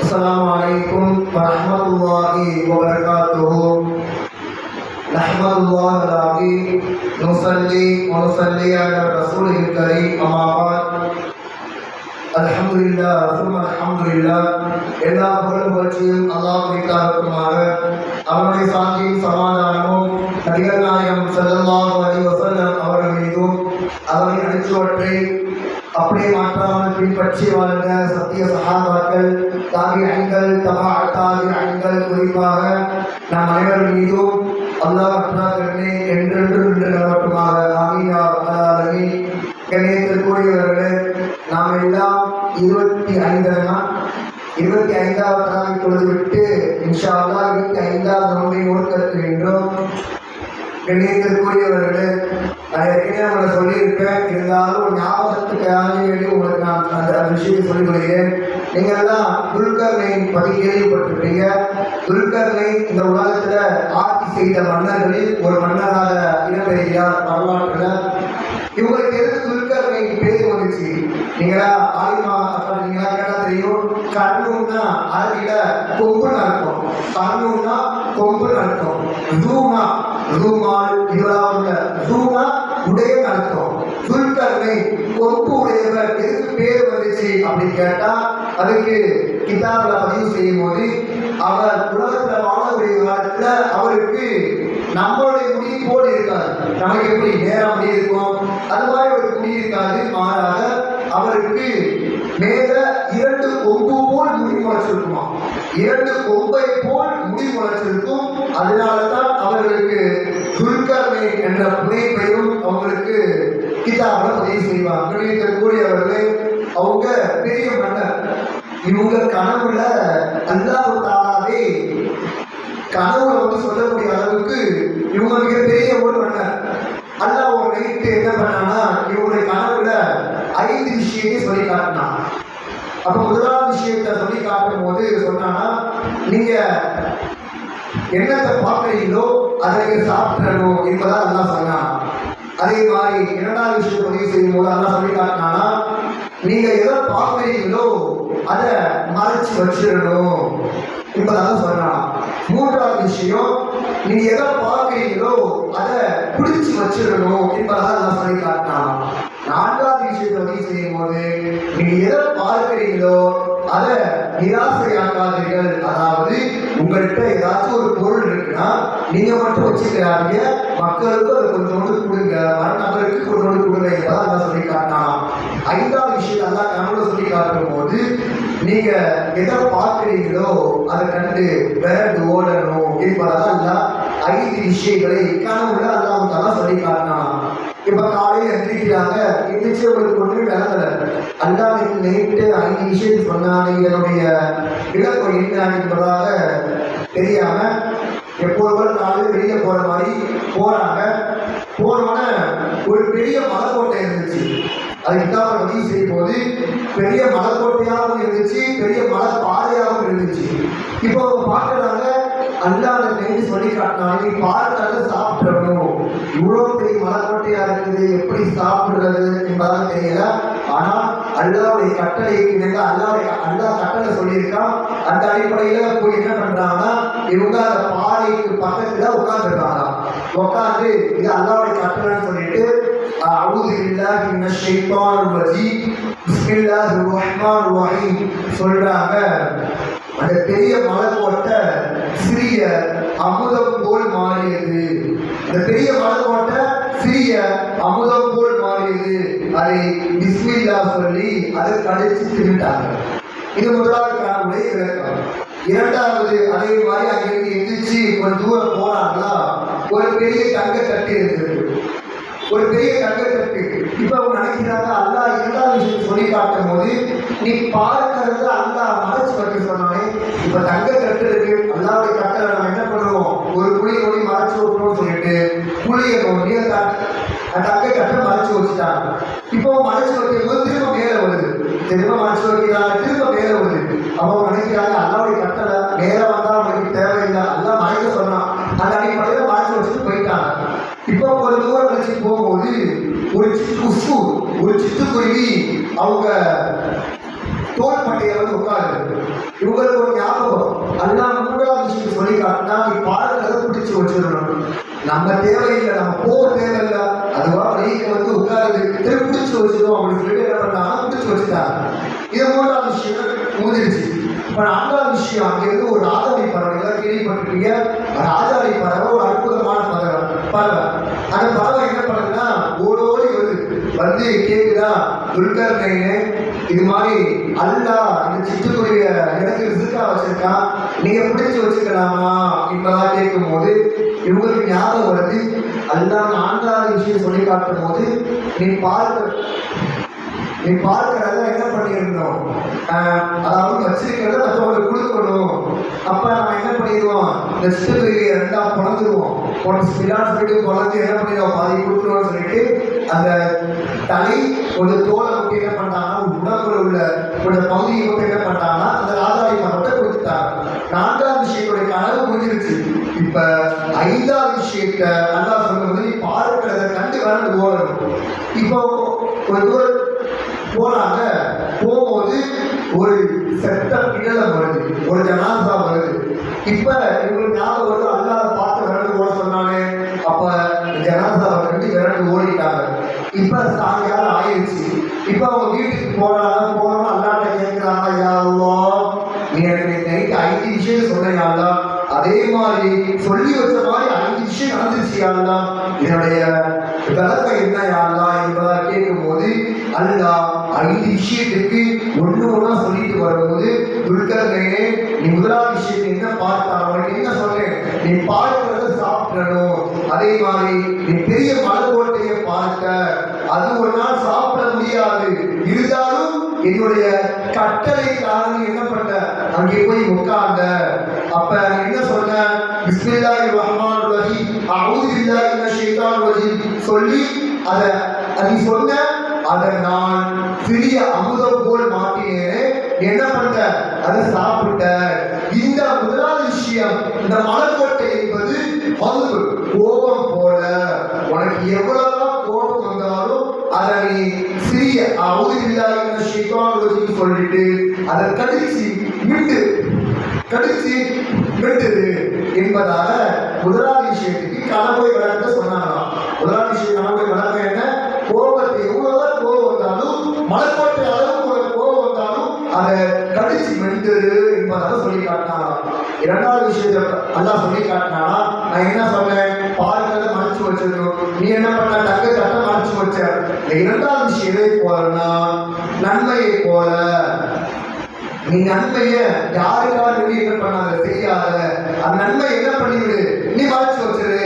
السلام عليكم ورحمة الله وبركاته نحمد الله العظيم نصلي ونصلي على رسوله الكريم أما بعد الحمد لله ثم الحمد لله எல்லா புகழும் புகழ்ச்சியும் அல்லாஹ் வைத்தாருக்குமாக அவனுடைய சாந்தியும் சமாதானமும் நடிகர் நாயகம் ஸல்லல்லாஹு அலைஹி வஸல்லம் அவர்கள் மீதும் அவரின் அனைத்துவற்றை அப்படியே மாற்றாமல் பின்பற்றி வாழ்ந்த சத்திய சகாபாக்கள் தாபியங்கள் தபா தாபியங்கள் குறிப்பாக நம் அனைவர் மீதும் அல்லாஹ் அற்றாக்கண்ணே என்றென்று நின்று நிலவட்டுமாக ஆமியா அலாலமி கணேசக்கூடியவர்களே நாம் எல்லாம் இருபத்தி ஐந்து நாள் இருபத்தி ஐந்தாவது தராவை தொழுதுவிட்டு இன்ஷா அல்லா இருபத்தி ஐந்தாவது நோன்பை ஒருத்தர் கண்ணியத்திற்குரியவர்களே நான் ஏற்கனவே உங்களை சொல்லியிருப்பேன். இருந்தாலும் ஞாபகத்துக்காக வேண்டி உங்களுக்கு நான் அந்த அந்த விஷயத்தை சொல்லிக் நீங்கள் எல்லாம் துல்கர்னையின் பற்றி கேள்விப்பட்டிருப்பீங்க. துல்கர்னை இந்த உலகத்தில் ஆட்சி செய்த மன்னர்களில் ஒரு மன்னராக இடம்பெறுகிறார் வரலாற்றில். இவங்களுக்கு எது துல்கர்னை பேர் வந்துச்சு? நீங்களா ஆலிமா அப்படிங்களா கேட்டால் தெரியும். கண்ணுன்னா அரபியில கொம்புன்னு அர்த்தம். கண்ணுன்னா கொம்புன்னு அர்த்தம். தூமா ஜூமால் இவராவுல ஜூனா உடைய அர்த்தம். துல்கர்னை கொம்பு உடையவர் எதுக்கு பேர் வந்துச்சு அப்படின்னு கேட்டா அதுக்கு கிதாபில் பதிவு செய்யும் போது அவர் உலகத்துல வாழக்கூடிய காலத்துல அவருக்கு நம்மளுடைய முடி போல் இருக்காது. நமக்கு எப்படி நேரம் முடி இருக்கும்? அது மாதிரி ஒரு முடி இருக்காது. மாறாக அவருக்கு மேல இரண்டு கொம்பு போல் முடி முளைச்சிருக்குமா? இரண்டு கொம்பை போல் முடி முளைச்சிருக்கும். அதனால தான் அவர்களுக்கு துல்கர்மை என்ற புனைப்பையும் அவங்களுக்கு கிதாபில் பதிவு செய்வாங்க இருக்கக்கூடியவர்களே அவங்க பெரிய மன்னர். இவங்க கனவுல அல்லாஹ் தாலாவே கனவுல வந்து சொல்லக்கூடிய அளவுக்கு இவங்க மிகப்பெரிய ஒரு மன்னர். அல்லாஹ் ஒரு நைட்டு என்ன பண்ணான்னா இவங்களுடைய கனவுல ஐந்து விஷயத்தை சொல்லி காட்டினான் அப்ப முதலாவது விஷயத்தை சொல்லி காட்டும் போது சொன்னான்னா நீங்க என்னத்தை பார்க்குறீங்களோ அதை சாப்பிடணும் என்பதா அதெல்லாம் சொன்னான். அதே மாதிரி இரண்டாவது விஷயம் பதிவு செய்யும் போது அல்லாஹ் சொல்லி காட்டினானா நீங்க எதை பார்க்குறீங்களோ அதை மறைச்சு வச்சிடணும் என்பதாக சொன்னான். மூன்றாவது விஷயம் நீங்க எதை பார்க்குறீங்களோ அதை பிடிச்சு வச்சிடணும் என்பதாக வச்சுக்கிறாங்க மக்களுக்கு அதை கொஞ்சோண்டு கொடுங்க. வர கொஞ்சோண்டு கொடுங்க என்பதை அல்லாஹ் சொல்லி காட்டலாம் ஐந்தாவது விஷயம் அல்லாஹ் கனவுல சொல்லி காட்டும் போது நீங்க எதை பார்க்குறீங்களோ அதை கண்டு விரண்டு ஓடணும் என்பதான் அல்லாஹ் ஐந்து விஷயங்களை கனவுல அல்லாஹ் தான் சொல்லி காட்டலாம் இப்ப காலையில எந்திரிக்கிறாங்க. எந்திரிச்சு உங்களுக்கு ஒன்று விளங்கல. அல்லாஹ் நைட்டு ஐந்து விஷயத்தை சொன்னாங்க. இதனுடைய விளக்கம் என்ன என்பதாக தெரியாம எப்போதும் காலையில் வெளியே போற மாதிரி போறாங்க. போனோடனே ஒரு பெரிய மலைக்கோட்டை இருந்துச்சு. அது கிட்டாப பதிவு செய்யும் போது பெரிய மலைக்கோட்டையாகவும் இருந்துச்சு பெரிய மலை பாறையாகவும் இருந்துச்சு. இப்போ அவங்க பார்க்கறாங்க அல்லாத நைட்டு சொல்லி காட்டினாங்க நீ பார்க்கறத சாப்பிடணும். இவ்வளோ பெரிய மலைக்கோட்டையா இருக்குது எப்படி சாப்பிடுறது என்பதெல்லாம் தெரியல. ஆனால் அல்லாவுடைய கட்டளைக்கு இணங்க அல்லாவுடைய அல்லா கட்டளை சொல்லியிருக்கான். அந்த அடிப்படையில போய் என்ன பண்றாங்கன்னா இவங்க அந்த பாறைக்கு பக்கத்துல உட்கார்ந்துருக்காங்களாம் உட்காந்து இது அல்லாவுடைய கட்டளைன்னு சொல்லிட்டு அவுது பில்லாஹி மினஷ் ஷைத்தானிர் ரஜீம். பிஸ்மில்லாஹிர் ரஹ்மானிர் ரஹீம் சொல்றாங்க. அந்த பெரிய மலைக்கோட்டை சிறிய அமுதம் போல் மாறியது. அந்த பெரிய மலைக்கோட்டை சிறிய அமுதம் போல் அதை பிஸ்மில்லா சொல்லி அதை கடிச்சு தின்னுட்டாங்க இது முதலாவது காணக்கூடிய விளக்கம் இரண்டாவது அதே மாதிரி அங்கிருந்து எந்திரிச்சு கொஞ்சம் தூரம் போனாங்களா ஒரு பெரிய தங்க தட்டு இருந்தது. ஒரு பெரிய தங்கத்தட்டு. இப்ப அவங்க நினைக்கிறாங்க அல்லாஹ் இரண்டாவது விஷயம் சொல்லி காட்டும் போது நீ பார்க்கறது அல்லா மனசு பற்றி சொன்னாலே இப்ப தங்க தட்டு இருக்கு. அல்லாவுடைய கட்டளை நம்ம என்ன பண்ணுவோம்? ஒரு குழி நோடி மறைச்சு விட்டுருவோம் சொல்லிட்டு குழியை நோண்டி அந்த அந்த கட்ட மறைச்சு வச்சுட்டாங்க. இப்போ மறைச்சு வைக்கும் போது திரும்ப மேலே வருது. திரும்ப மறைச்சு வைக்கிறாங்க திரும்ப மேல வருது. அவங்க நினைக்கிறாங்க அல்லாவுடைய கட்டளை நேரம் வந்தால் அவங்களுக்கு தேவையில்லை. அல்லாஹ் மறைக்க சொன்னான். அந்த அடிப்படையில் மறைச்சு வச்சுட்டு போயிட்டாங்க. இப்போ ஒரு தூரம் கழிச்சு போகும்போது ஒரு குசு ஒரு சிட்டுக்குருவி அவங்க தோல் பட்டையில வந்து உட்காருது. இவங்களுக்கு ஒரு ஞாபகம் அல்லா மூன்றாவது சொல்லி காட்டினா நீ பாடல்களை பிடிச்சு வச்சிடணும். நம்ம தேவையில்லை நம்ம போக தேவையில்லை. அதுவா வழிக்கு வந்து உட்கார்ந்து திருப்பி பிடிச்சு வச்சிருவோம் அப்படின்னு சொல்லிட்டு என்ன பண்ணாங்க? பிடிச்சு வச்சுட்டாங்க. இது மூன்றாவது விஷயம். முடிஞ்சிருச்சு இப்ப நான்காவது விஷயம் அங்கிருந்து ஒரு ராஜாவை பறவை கேள்விப்பட்டிருக்கீங்க ராஜாவை பறவை ஒரு அற்புதமான பறவை. பறவை அந்த பறவை என்ன பண்ணுதுன்னா ஓடோடி வருது. வந்து கேக்குதா? துல்கர் நைனு இது மாதிரி அல்லா இந்த சிட்டுக்குரிய எனக்கு ரிசுக்கா வச்சிருக்கான் நீங்க பிடிச்சு வச்சுக்கலாமா? இப்பதான் கேட்கும் போது இவங்களுக்கு ஞாபகம் வருது அல்லா நான்காவது விஷயம் சொல்லி காட்டும் போது நீ பார்க்க நீ பார்க்கிறத என்ன பண்ணியிருந்தோம்? அதாவது வச்சிருக்கிறத மற்றவங்களுக்கு கொடுக்கணும். அப்ப நம்ம என்ன பண்ணிடுவோம்? இந்த சிட்டுக்குருவியை ரெண்டா பிறந்துருவோம் பொண்ணு ஸ்பிலான்னு சொல்லிட்டு பிறந்து என்ன பண்ணிடுவோம்? பாதி கொடுக்கணும்னு சொல்லிட்டு அந்த தலை ஒரு தோலை மட்டும் என்ன பண்ணாங்கன்னா உடம்புல உள்ள ஒரு பகுதியை மட்டும் என்ன பண்ணாங்கன்னா அந்த ராஜாவை மட்டும் கொடுத்துட்டாங்க. நான்காவது விஷயத்துடைய கனவு முடிஞ்சிருச்சு. இப்ப ஐந்தாவது விஷயத்த நல்லா சொல்லும்போது நீ பார்க்கிறத கண்டு கலந்து போகணும் இப்போ ஒரு தூரம் போனாங்க போகும்போது ஒரு செத்த பிடலம் வருது ஒரு ஜனாசா வருது. இப்ப இவங்களுக்கு ஞாபகம் வருது அல்லாத பார்த்து விரண்டு ஓட சொன்னானே. அப்ப ஜனாசாவை கண்டு விரண்டு ஓடிட்டாங்க. இப்ப சாயங்காலம் ஆயிடுச்சு இப்ப அவங்க வீட்டுக்கு போனாங்க போனோம் அல்லாட்ட கேட்கிறாங்க யா நீ எனக்கு நைட்டு ஐந்து விஷயம் சொன்னையாங்களா அதே மாதிரி சொல்லி வச்ச மாதிரி ஐந்து விஷயம் நடந்துச்சு யாருலா என்னுடைய விளக்கம் என்ன யாருலா என்பதா கேட்கும் போது அல்லா ஐந்து விஷயத்துக்கு ஒண்ணு ஒண்ணா சொல்லிட்டு வரும்போது துல்கர்கையே நீ முதலாவது விஷயத்தை என்ன பார்த்தா அவனுக்கு என்ன சொன்னேன்? நீ பார்க்கிறத சாப்பிடணும். அதே மாதிரி நீ பெரிய மலைக்கோட்டையை பார்க்க அது ஒரு நாள் சாப்பிட முடியாது. இருந்தாலும் என்னுடைய கட்டளை காரணம் என்ன பண்ண? அங்கே போய் உட்கார்ந்த. அப்ப என்ன சொன்ன பிஸ்மில்லாஹி ரஹ்மான் ரஹீம். அஊது பில்லாஹி மினஷ் ஷைத்தானிர் ரஜீம். சொல்லி அத அது நீ சொன்ன அதை நான் சிறிய அமுதம் போல் மாட்டினேனே என்ன பண்ண அதை சாப்பிட்ட இந்த முதலாவது விஷயம் இந்த மலக்கோட்டை என்பது பல்பு கோபம் போல. உனக்கு எவ்வளவுதான் கோபம் வந்தாலும் அதை நீ சிறிய அவுதில்லாத ஷிகான் சொல்லிட்டு அதை கடிச்சு விட்டு கடிச்சு விட்டது என்பதாக முதலாளி விஷயத்துக்கு கனவை வளர்க்க சொன்னாங்களாம். முதலாளி விஷயம் கனவை வளர்க்க என்ன? கோபத்தை எவ்வளவுதான் கோபம் வந்தாலும் மலைக்கோட்டை அளவுக்கு ஒரு கோபம் வந்தாலும் அதை கடிச்சு மென்றது என்பதாக சொல்லி காட்டினாராம் இரண்டாவது விஷயத்தை அல்லாஹ் சொல்லி காட்டினாரா நான் என்ன சொன்னேன்? பாருங்கிறத மறைச்சு வச்சிருக்கோம். நீ என்ன பண்ண? தக்க தட்ட மறைச்சு வச்ச. இந்த இரண்டாவது விஷயம் எதை போலன்னா நன்மையை போல. நீ நன்மைய யாருக்காக வெளியே பண்ணாத செய்யாத. அந்த நன்மை என்ன பண்ணிவிடு? நீ வளர்ச்சி வச்சிரு.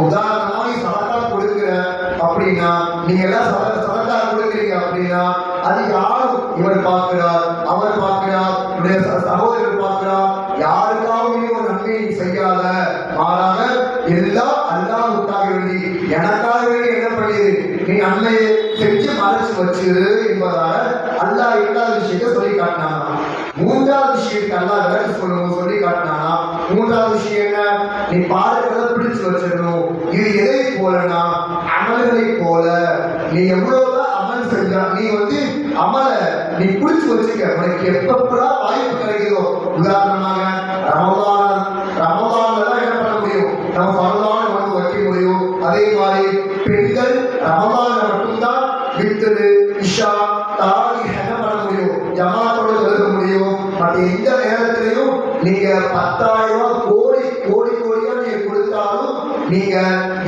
உதாரணமா நீ சதக்கா கொடுக்குற அப்படின்னா நீங்க எல்லாம் சத சதக்கா கொடுக்குறீங்க அப்படின்னா அது யாரும் இவர் பார்க்கிறார்? அவர் பார்க்கிறார். உடைய சகோதரர் பார்க்கிறார். யாருக்காகவே நீ ஒரு நன்மையை நீ செய்யாத. மாறாக எல்லாம் அல்லாஹ்வுக்காக வேண்டி எனக்காக வேண்டி என்ன பண்ணிடு நீ நன்மையை செஞ்சு மறைச்சு வச்சிரு என்பதாக அல்லாஹ் இரண்டாவது விஷயத்தை சொல்லி காட்டினானா மூன்றாவது விஷயத்தை அல்லாஹ் விளக்கு சொல்லணும் சொல்லி காட்டினானா மூன்றாவது விஷயம் என்ன? நீ பார்க்கிறத பிடிச்சு வச்சிடணும். இது எதை போலனா அமல்களை போல. நீ எவ்வளவுதான் அமல் செஞ்சா நீ வந்து அமல நீ பிடிச்சு வச்சுக்க. உனக்கு எப்பப்பெல்லாம் வாய்ப்பு கிடைக்குதோ? உதாரணமாக ரமதான் ரமலான்ல தான் என்ன பண்ண முடியும்? நம்ம பரவான வந்து வைக்க முடியும். அதே மாதிரி பெண்கள் ரமலான்ல மட்டும்தான் வித்தது இஷா தா நீங்க பத்தாயிரம் ரூபாய் கோடி கோடி கோடியா நீங்க கொடுத்தாலும் நீங்க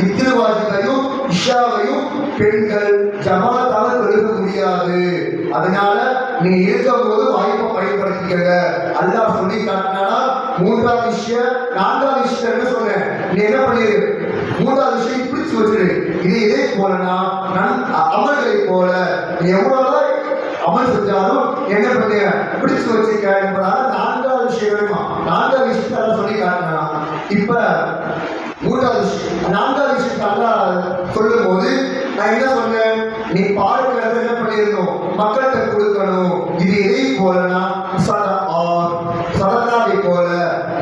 இத்திருவாசிகளையும் இஷாவையும் பெண்கள் ஜமாத்தால எழுத முடியாது. அதனால நீங்க இருக்கும்போது வாய்ப்பை பயன்படுத்திக்கங்க. அல்லாஹ் சொல்லி காட்டினா மூன்றாவது விஷயம் நான்காவது விஷயம் என்ன சொன்னேன்? நீ என்ன பண்ணிரு? மூன்றாவது விஷயம் பிடிச்சு வச்சிரு. இது இதே போலனா நான் அமல்களை போல. நீ எவ்வளவுதான் அமல் செஞ்சாலும் என்ன பண்ணுங்க பிடிச்சு வச்சுக்க என்பதால் நான் நான்காவது விஷயத்தை சொல்லி காட்டினா இப்ப மூன்றாவது விஷயம். நான்காவது விஷயத்தை நல்லா சொல்லும் போது நான் என்ன சொன்னேன்? நீ பார்க்கிறத என்ன பண்ணிருந்தோம் மக்கள்கிட்ட கொடுக்கணும். இது எதை போலனா சதா சதகாவை போல.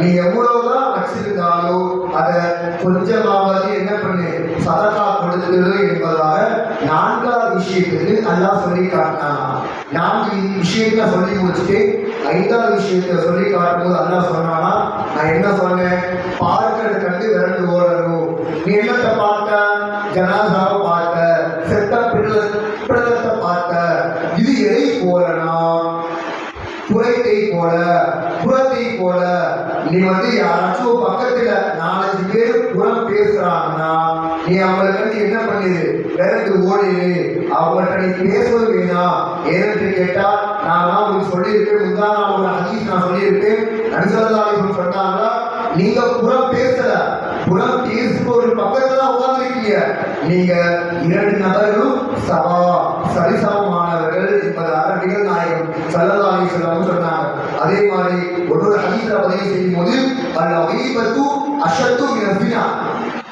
நீ எவ்வளவுதான் வச்சிருந்தாலும் அதை கொஞ்சமாவது என்ன பண்ணு? சதகா கொடுத்துரு என்பதாக நான்காவது விஷயத்துக்கு என்று சொல்லி காட்டினா நான்கு விஷயத்தை சொல்லி முடிச்சுட்டு ஐந்தாவது விஷயத்தை சொல்லி காட்டும்போது அண்ணா சொன்னானா நான் என்ன சொன்னேன்? பார்க்கறது கண்டு விரண்டு ஓடணும் நீ என்னத்தை பார்த்த? ஜனாதாவை பார்த்த. செத்த பிள்ளை பிள்ளத்தை பார்த்த. இது எதை போலனா? புறத்தை போல புறத்தை போல. நீ வந்து யாராச்சும் பக்கத்துல நாலஞ்சு பேர் புறம் பேசுறாங்கன்னா நீ அவங்களுக்கு வந்து என்ன பண்ணிடு விரண்டு ஓடிடு அவங்கள்ட்ட நீ பேசவே வேணாம் ஏன்னு கேட்டா நான் தான் உங்களுக்கு சொல்லியிருப்பேன். முந்தா நான் ஒரு ஹதீஸ் நான் சொல்லியிருப்பேன். நன்சரதாலிகள் சொன்னாங்க நீங்க புறம் பேசல. புறம் ஒரு பக்கத்துல தான் உட்கார்ந்துருக்கீங்க. நீங்க இரண்டு நபர்களும் சவா சரிசமமானவர்கள் என்பதாக நிகழ்நாயகம் சல்லதாலி சல்லல்லாஹி சொன்னாங்க. அதே மாதிரி ஒரு ஹதீஸ்ல பதிவு செய்யும் போது அல்ல வைபத்து அஷத்து மினஃபினா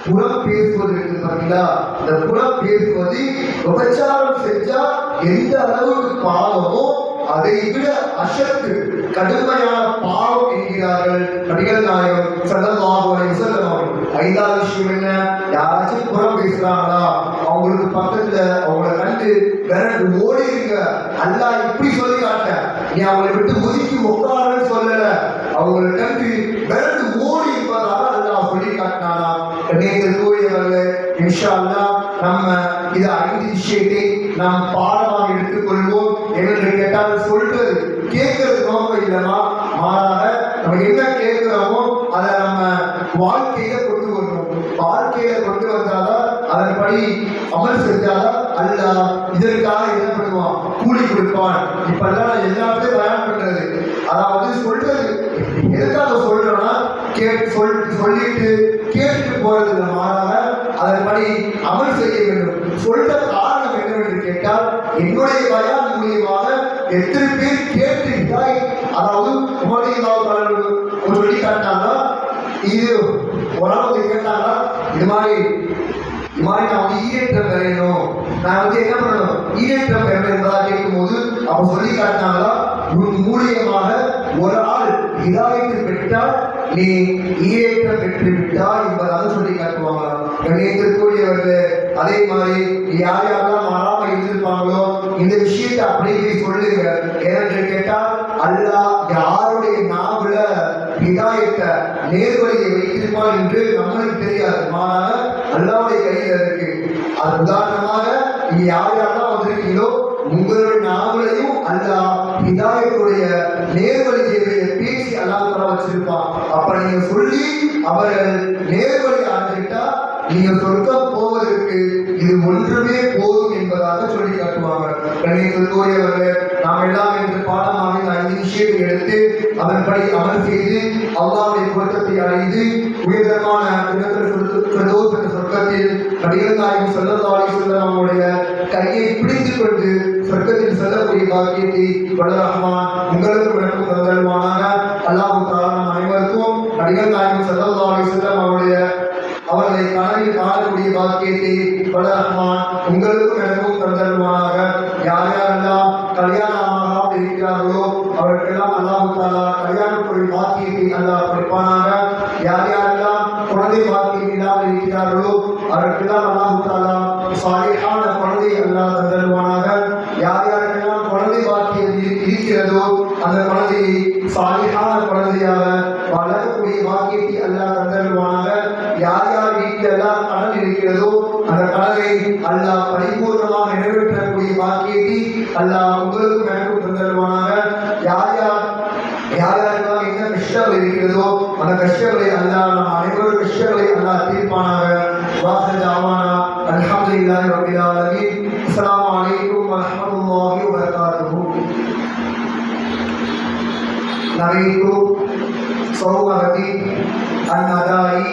புறம் பேசுவது இருக்குது பார்த்தீங்களா? இந்த புறம் பேசுவது விபச்சாரம் செஞ்சா எந்த அளவுக்கு பாவமோ அதை விட அசத்து கடுமையான பாவம் என்கிறார்கள் நடிகர் நாயகம் சல்லல்லாஹு அலைஹி வஸல்லம் ஐந்தாவது விஷயம் என்ன? யாராச்சும் புறம் பேசுறாங்களா? அவங்களுக்கு பக்கத்துல அவங்கள கண்டு விரண்டு ஓடிருங்க. அல்லா இப்படி சொல்லி காட்ட. நீ அவங்களை விட்டு ஒதுக்கி உட்காரன்னு சொல்லல. அவங்களை கண்டு விரண்டு ஓடி இருப்பதாக அல்லா சொல்லி காட்டினானா. நீங்கள் கூறியவர்கள் இன்ஷா அல்லா நம்ம இது ஐந்து விஷயத்தை நாம் பாடமாக எடுத்துக்கொள்வோம். என்று கேட்டால் சொல்றது கேட்கறது நோக்கம் இல்லைன்னா மாறாக நம்ம என்ன கேட்கிறோமோ அதை நம்ம வாழ்க்கையில படி அமல் செஞ்சாதான் அல்ல இதற்காக என்ன பண்ணுவான்? கூலி கொடுப்பான். இப்பெல்லாம் நான் எல்லாத்தையும் பயன் பண்றது அதாவது சொல்றது எதுக்காக சொல்றோம்னா கேட்டு சொல் சொல்லிட்டு கேட்டுட்டு போறது மாறாக அதன்படி அமல் செய்ய வேண்டும். சொல்ற காரணம் என்னவென்று கேட்டால் என்னுடைய பயான் மூலியமாக எத்தனை பேர் கேட்டு அதாவது உமருடைய ஒரு சொல்லி காட்டாங்கன்னா இது ஒரு ஆள் வந்து கேட்டாங்கன்னா இது மாதிரி மாதிரி நான் வந்து ஈரேற்றம் பெறணும். நான் வந்து என்ன பண்ணணும்? ஈரேற்றம் பெறணும் என்பதா கேட்கும்போது அவங்க சொல்லி காட்டினாங்களா உன் மூலியமாக ஒரு ஆள் இதாயத்து பெற்றால் நீ ஈரேற்றம் பெற்று விட்டா என்பதாக சொல்லி காட்டுவாங்க கண்ணியத்திற்குரியவர்களே அதே மாதிரி யார் யாரெல்லாம் மாறாம இருந்திருப்பாங்களோ இந்த விஷயத்தை அப்படியே சொல்லுங்க. ஏனென்று கேட்டால் அல்லாஹ் யாருடைய நாவல ஹிதாயத்தை நேர்வழியை வைத்திருப்பான் என்று நம்மளுக்கு தெரியாது. மாறாக அல்லாவுடைய கையில இருக்கு. அது உதாரணமாக நீங்க யார் யாரெல்லாம் வந்திருக்கீங்களோ உங்களுடைய நாவலையும் அல்லாஹ் ஹிதாயத்துடைய நேர்வழியை பேசி அல்லாஹ் வச்சிருப்பான். அப்ப நீங்க சொல்லி அவர்கள் நேர்வழி அடைஞ்சிட்டா நீங்கள் சொர்க்கம் போவதற்கு இது ஒன்றுமே போதும் என்பதாக சொல்லி காட்டுவாங்க கண்ணியத்திற்குரியவர்கள் நாம் எல்லாம் என்று பாடமாக இந்த ஐந்து விஷயத்தை எடுத்து அதன்படி அமல் செய்து அல்லாவுடைய பொருத்தத்தை அடைந்து உயர்தரமான சொர்க்கத்தில் நடிகர் நாயகம் செல்ல நம்முடைய கையை பிடித்துக் கொண்டு சொர்க்கத்தில் செல்லக்கூடிய பாக்கியத்தை வளரஹ்மான் உங்களுக்கு விளக்கம் தந்தல்வானாக அல்லாஹு தாலா அனைவருக்கும் நடிகர் நாயகம் செல்லதாடி செல்லம் அவருடைய அவர்களை கனவில் காணக்கூடிய பாக்கியத்தை வளரஹ்மான் உங்களுக்கும் எனக்கும் தந்தல்வானாக யார் யாரெல்லாம் கல்யாணமாக இருக்கிறார்களோ அவருக்கெல்லாம் அல்லாஹு தாலா கல்யாணத்துறை பாக்கியத்தை அல்லாஹ் படிப்பானாக யார் யாரெல்லாம் குழந்தை பாக்கியம் இல்லாமல் இருக்கிறார்களோ அவருக்கெல்லாம் அல்லாஹு தாலா குழந்தை அல்லாஹ் தந்தருவானாக யார் யாருக்கெல்லாம் குழந்தை பாக்கியம் இருக்கிறதோ அந்த குழந்தையை சாலையான குழந்தையாக வளரக்கூடிய பாக்கியத்தை அல்லாஹ் தந்தருவானாக யார் யார் எல்லாம் கடல் இருக்கிறதோ அந்த கடலை அல்லாஹ் பரிபூர்ணமாக நிறைவேற்றக்கூடிய பாக்கியத்தை அல்லா உங்களுக்கும் எனக்கும் தந்தருவானாக யார் யார் யார் யாருக்கெல்லாம் என்ன கஷ்டங்கள் இருக்கிறதோ அந்த கஷ்டங்களை அல்லாஹ் நம் அனைவரும் கஷ்டங்களை அல்லாஹ் தீர்ப்பானாக. வாசல் ஆவானா அல்ஹம்து இல்லாஹி ரபில் ஆலமீன். அஸ்ஸலாமு அலைக்கும் வரஹ்மத்துல்லாஹி வபரகாத்துஹு. நகைக்கு சௌமகதி அந்நதாயி